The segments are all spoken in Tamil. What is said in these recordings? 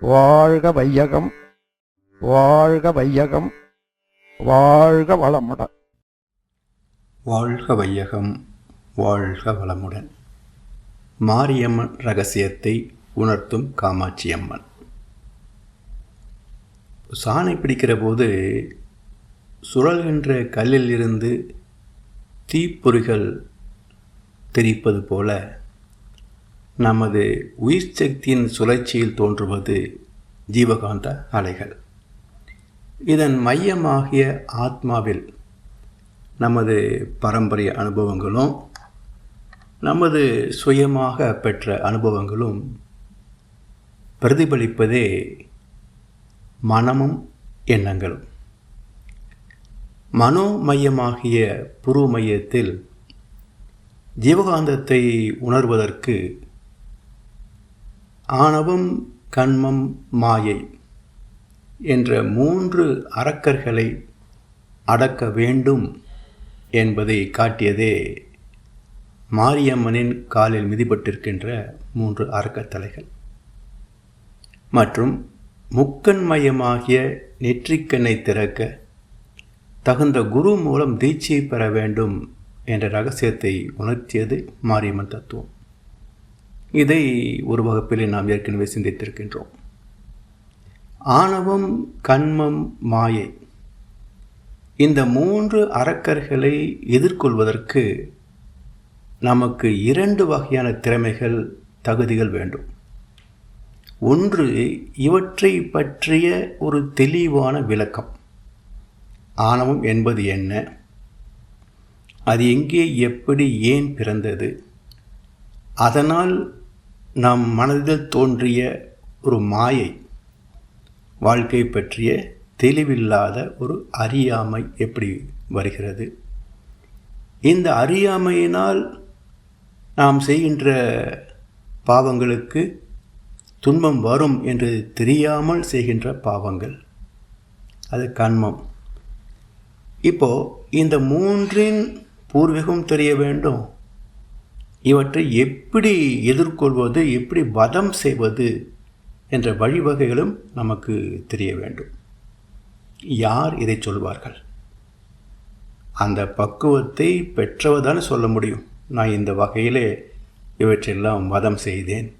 வாழ்க வையகம் வாழ்க வையகம் வாழ்க வளமுடன். வாழ்க வையகம் வாழ்க வளமுடன். மாரியம்மன் ரகசியத்தை உணர்த்தும் காமாட்சி அம்மன் சாணை பிடிக்கிற போது சுழல்கின்ற கல்லில் இருந்து தீப்பொறிகள் தெரிப்பது போல நமது உயிர் சக்தியின் சுழற்சியில் தோன்றுவது ஜீவகாந்த அலைகள். இதன் மையமாகிய ஆத்மாவில் நமது பாரம்பரிய அனுபவங்களும் நமது சுயமாக பெற்ற அனுபவங்களும் பிரதிபலிப்பதே மனமும் எண்ணங்களும். மனோமயமாகிய புருமையத்தில் ஜீவகாந்தத்தை உணர்வதற்கு ஆணவம் கண்மம் மாயை என்ற மூன்று அரக்கர்களை அடக்க வேண்டும் என்பதை காட்டியதே மாரியம்மனின் காலில் மிதிப்பட்டிருக்கின்ற மூன்று அரக்கத்தலைகள் மற்றும் முக்கண்மயமாகிய நெற்றிக்கண்ணை திறக்க தகுந்த குரு மூலம் தீட்சை பெற வேண்டும் என்ற ரகசியத்தை உணர்த்தியது மாரியம்மன் தத்துவம். இதை ஒரு வகுப்பில் நாம் ஏற்கனவே சிந்தித்திருக்கின்றோம். ஆணவம் கண்மம் மாயை இந்த மூன்று அரக்கர்களை எதிர்கொள்வதற்கு நமக்கு இரண்டு வகையான திறமைகள் தகுதிகள் வேண்டும். ஒன்று இவற்றை பற்றிய ஒரு தெளிவான விளக்கம். ஆணவம் என்பது என்ன? அது எங்கே எப்படி ஏன் பிறந்தது? அதனால் நம் மனதில் தோன்றிய ஒரு மாயை வாழ்க்கை பற்றிய தெளிவில்லாத ஒரு அறியாமை எப்படி வருகிறது? இந்த அறியாமையினால் நாம் செய்கின்ற பாவங்களுக்கு துன்பம் வரும் என்று தெரியாமல் செய்கின்ற பாவங்கள். அது கண்மம். இப்போ இந்த மூன்றின் பூர்வீகம் தெரிய வேண்டும். இவற்றை எப்படி எதிர்கொள்வது எப்படி வதம் செய்வது என்ற வழிவகைகளும் நமக்கு தெரிய வேண்டும். யார் இதை சொல்வார்கள்? அந்த பக்குவத்தை பெற்றவதானே சொல்ல முடியும். நான் இந்த வகையிலே இவற்றெல்லாம் வதம் செய்தேன்.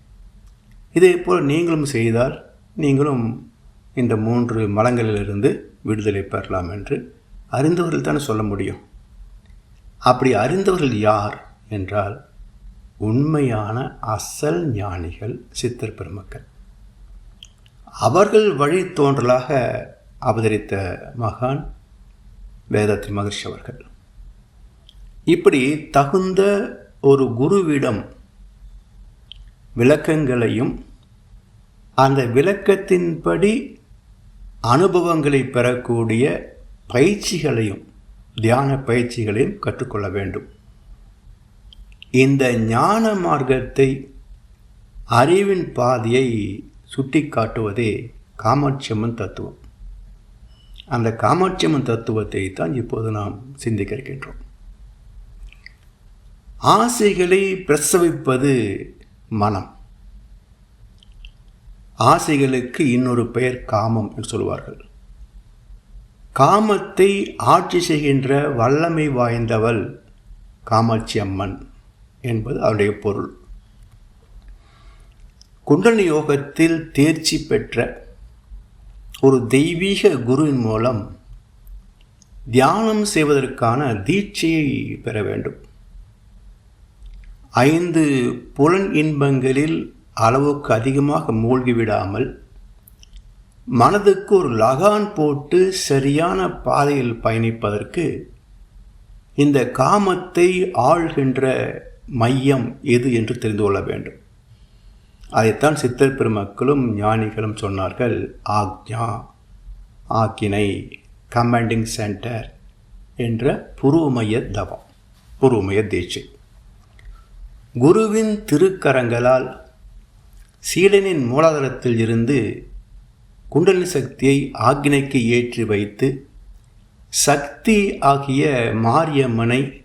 இதே போல் நீங்களும் செய்தால் நீங்களும் இந்த மூன்று மலங்களிலிருந்து விடுதலை பெறலாம் என்று அறிந்தவர்கள் தானே சொல்ல முடியும். அப்படி அறிந்தவர்கள் யார் என்றால் உண்மையான அசல் ஞானிகள் சித்தர் பெருமக்கள். அவர்கள் வழி தோன்றலாக அவதரித்த மகான் வேதாத்ரி மகர்ஷி அவர்கள். இப்படி தகுந்த ஒரு குருவிடம் விளக்கங்களையும் அந்த விளக்கத்தின்படி அனுபவங்களை பெறக்கூடிய பயிற்சிகளையும் தியான பயிற்சிகளையும் கற்றுக்கொள்ள வேண்டும். இந்த ஞான மார்க்கத்தை அறிவின் பாதையை சுட்டி காட்டுவதே காமாட்சியம்மன் தத்துவம். அந்த காமாட்சியம்மன் தத்துவத்தை தான் இப்போது நாம் சிந்திக்க இருக்கின்றோம் ஆசைகளை பிரசவிப்பது மனம். ஆசைகளுக்கு இன்னொரு பெயர் காமம் என்று சொல்வார்கள். காமத்தை ஆட்சி செய்கின்ற வல்லமை வாய்ந்தவள் காமாட்சி அம்மன் என்பது அவருடைய பொருள். குண்டலி யோகத்தில் தேர்ச்சி பெற்ற ஒரு தெய்வீக குருவின் மூலம் தியானம் செய்வதற்கான தீட்சையை பெற வேண்டும். ஐந்து புலன் இன்பங்களில் அளவுக்கு அதிகமாக மூழ்கிவிடாமல் மனதுக்கு ஒரு லகான் போட்டு சரியான பாதையில் பயணிப்பதற்கு இந்த காமத்தை ஆள்கின்ற மையம் எது என்று தெரிந்து கொள்ள வேண்டும். அதைத்தான் சித்தர் பெருமக்களும் ஞானிகளும் சொன்னார்கள். ஆக்ஞா ஆக்கினை கமாண்டிங் சென்டர் என்ற புருவமய தவம் புருவமய தீட்சை. குருவின் திருக்கரங்களால் சீடனின் மூலாதாரத்தில் இருந்து குண்டலி சக்தியை ஆக்கினைக்கு ஏற்றி வைத்து சக்தி ஆகிய மாரியம்மனை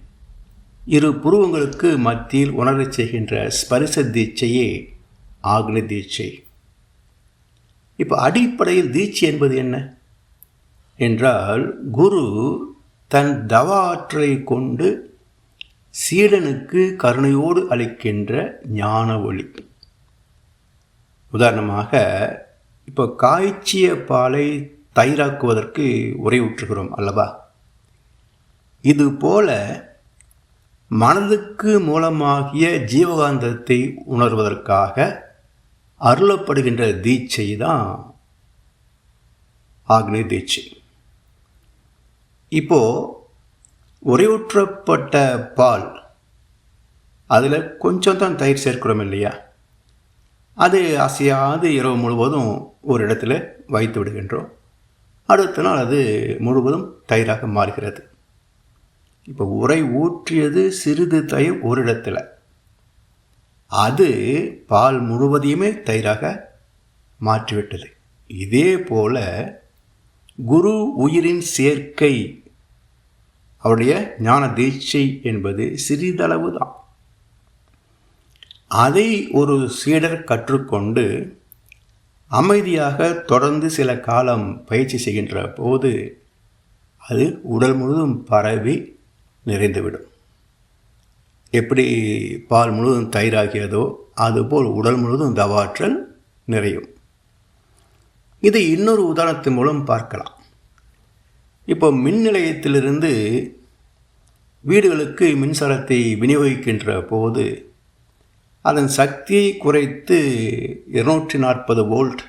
இரு புருவங்களுக்கு மத்தியில் உணரச் செய்கின்ற ஸ்பரிச தீட்சையே ஆக்னி தீட்சை. இப்போ அடிப்படையில் தீட்சை என்பது என்ன? என்றால் குரு தன் தவ ஆற்றலை கொண்டு சீடனுக்கு கருணையோடு அளிக்கின்ற ஞான ஒளி. உதாரணமாக இப்போ காய்ச்சிய பாலை தயிராக்குவதற்கு உரையூற்றுகிறோம் அல்லவா? இது போல மனதுக்கு மூலமாகிய ஜீவகாந்தத்தை உணர்வதற்காக அருளப்படுகின்ற தீட்சை தான் ஆக்னி தீட்சை. இப்போ உரையூற்றப்பட்ட பால் அதில் கொஞ்சம் தான் தயிர் சேர்க்கிறோம் இல்லையா? அது அசையாது இரவு முழுவதும் ஒரு இடத்துல வைத்து விடுகின்றோம். அடுத்த நாள் அது முழுவதும் தயிராக மாறுகிறது. இப்போ உரை ஊற்றியது சிறிது தயிர் ஒரு இடத்துல. அது பால் முழுவதையுமே தயிராக மாற்றிவிட்டது. இதே போல குரு உயிரின் சேர்க்கை அவருடைய ஞான தீட்சை என்பது சிறிதளவு தான் அதை ஒரு சீடர் கற்றுக்கொண்டு அமைதியாக தொடர்ந்து சில காலம் பயிற்சி செய்கின்ற போது அது உடல் முழுவதும் பரவி நிறைந்துவிடும். எப்படி பால் முழுவதும் தயிராகியதோ அதுபோல் உடல் முழுவதும் தவாற்றல் நிறையும். இதை இன்னொரு உதாரணத்தின் மூலம் பார்க்கலாம். இப்போ மின் நிலையத்திலிருந்து வீடுகளுக்கு மின்சாரத்தை விநியோகிக்கின்ற போது அதன் சக்தியை குறைத்து இருநூற்றி நாற்பது வோல்ட்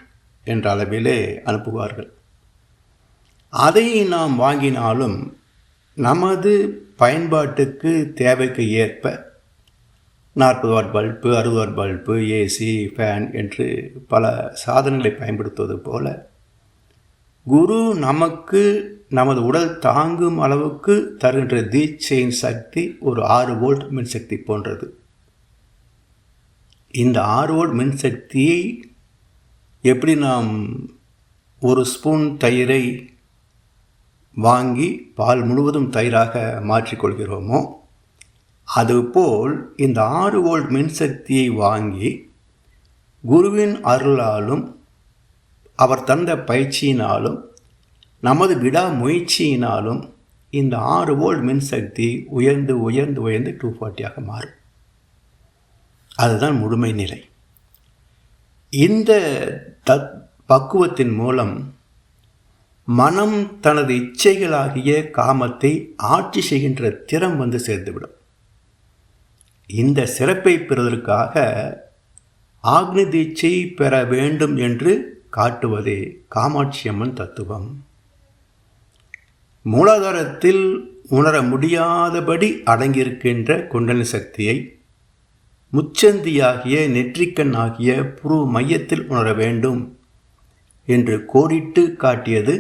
என்ற அளவிலே அனுப்புவார்கள். அதை நாம் வாங்கினாலும் நமது பயன்பாட்டுக்கு தேவைக்கு ஏற்ப நாற்பது வாட் பல்பு அறுபது வாட் பல்பு ஏசி ஃபேன் என்று பல சாதனங்களை பயன்படுத்துவது போல குரு நமக்கு நமது உடல் தாங்கும் அளவுக்கு தருகின்ற தீட்சையின் சக்தி ஒரு ஆறு வோல்ட் மின்சக்தி போன்றது. இந்த ஆறு வோல்ட் மின்சக்தியை எப்படி நாம் ஒரு ஸ்பூன் தயிரை வாங்கி பால் முழுவதும் தயிராக மாற்றிக்கொள்கிறோமோ அதுபோல் இந்த ஆறு வோல்ட் மின்சக்தியை வாங்கி குருவின் அருளாலும் அவர் தந்த பயிற்சியினாலும் நமது விடாமுயற்சியினாலும் இந்த ஆறு வோல்ட் மின்சக்தி உயர்ந்து உயர்ந்து உயர்ந்து டூ ஃபார்ட்டியாக மாறும். அதுதான் முழுமை நிலை. இந்த தத் பக்குவத்தின் மூலம் மனம் தனது இச்சைகளாகிய காமத்தை ஆட்சி செய்கின்ற திறம் வந்து சேர்ந்துவிடும். இந்த சிறப்பை பெறுவதற்காக ஆக்னி தீட்சை பெற வேண்டும் என்று காட்டுவதே காமாட்சியம்மன் தத்துவம். மூலாதாரத்தில் உணர முடியாதபடி அடங்கியிருக்கின்ற குண்டலி சக்தியை முச்சந்தியாகிய நெற்றிக்கண் ஆகிய புரு மையத்தில் உணர வேண்டும். என்று கோடிட்டு காட்டியது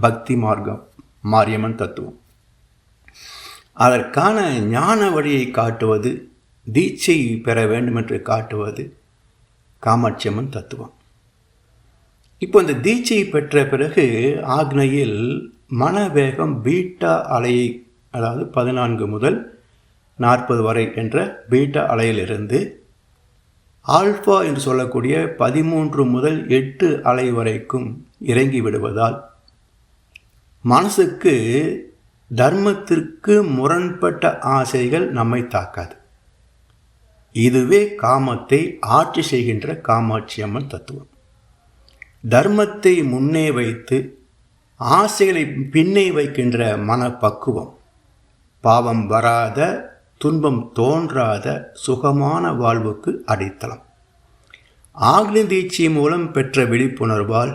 பக்தி மார்க்கம் மாரியம்மன் தத்துவம். அதற்கான ஞான வழியை காட்டுவது தீட்சை பெற வேண்டும் என்று காட்டுவது காமாட்சியம்மன் தத்துவம். இப்போ இந்த தீட்சை பெற்ற பிறகு ஆக்னையில் மனவேகம் பீட்டா அலையை அதாவது பதினான்கு முதல் நாற்பது வரை என்ற பீட்டா அலையிலிருந்து ஆல்ஃபா என்று சொல்லக்கூடிய பதிமூன்று முதல் எட்டு அலை வரைக்கும் இறங்கி விடுவதால் மனசுக்கு தர்மத்திற்கு முரண்பட்ட ஆசைகள் நம்மை தாக்காது. இதுவே காமத்தை ஆட்சி செய்கின்ற காமாட்சி அம்மன் தத்துவம். தர்மத்தை முன்னே வைத்து ஆசைகளை பின்னே வைக்கின்ற மனப்பக்குவம். பாவம் வராத துன்பம் தோன்றாத சுகமான வாழ்வுக்கு அடித்தளம். ஆக்னி தீட்சி மூலம் பெற்ற விழிப்புணர்வால்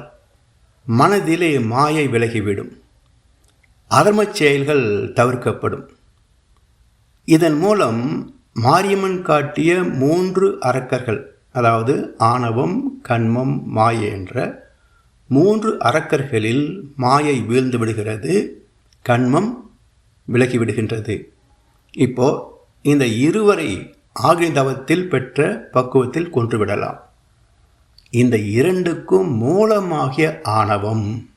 மனதிலே மாயை விலகிவிடும். அதர்மச் செயல்கள் தவிர்க்கப்படும். இதன் மூலம் மாரியம்மன் காட்டிய மூன்று அரக்கர்கள் அதாவது ஆணவம் கண்மம் மாயை என்ற மூன்று அரக்கர்களில் மாயை வீழ்ந்து விடுகிறது கண்மம் விலகிவிடுகின்றது இப்போ இந்த இருவரை ஆகிதவத்தில் பெற்ற பக்குவத்தில் கொன்றுவிடலாம். இந்த இரண்டுக்கும் மூலமாகிய ஆணவம்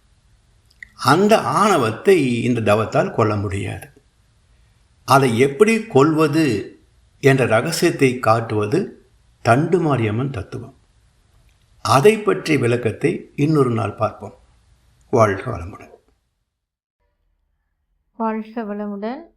அந்த ஆணவத்தை இந்த தவத்தால் கொல்ல முடியாது. அதை எப்படி கொள்வது என்ற ரகசியத்தை காட்டுவது தண்டுமாரியம்மன் தத்துவம். அதை பற்றிய விளக்கத்தை இன்னொரு நாள் பார்ப்போம். வாழ்க வளமுடன். வாழ்க வளமுடன்.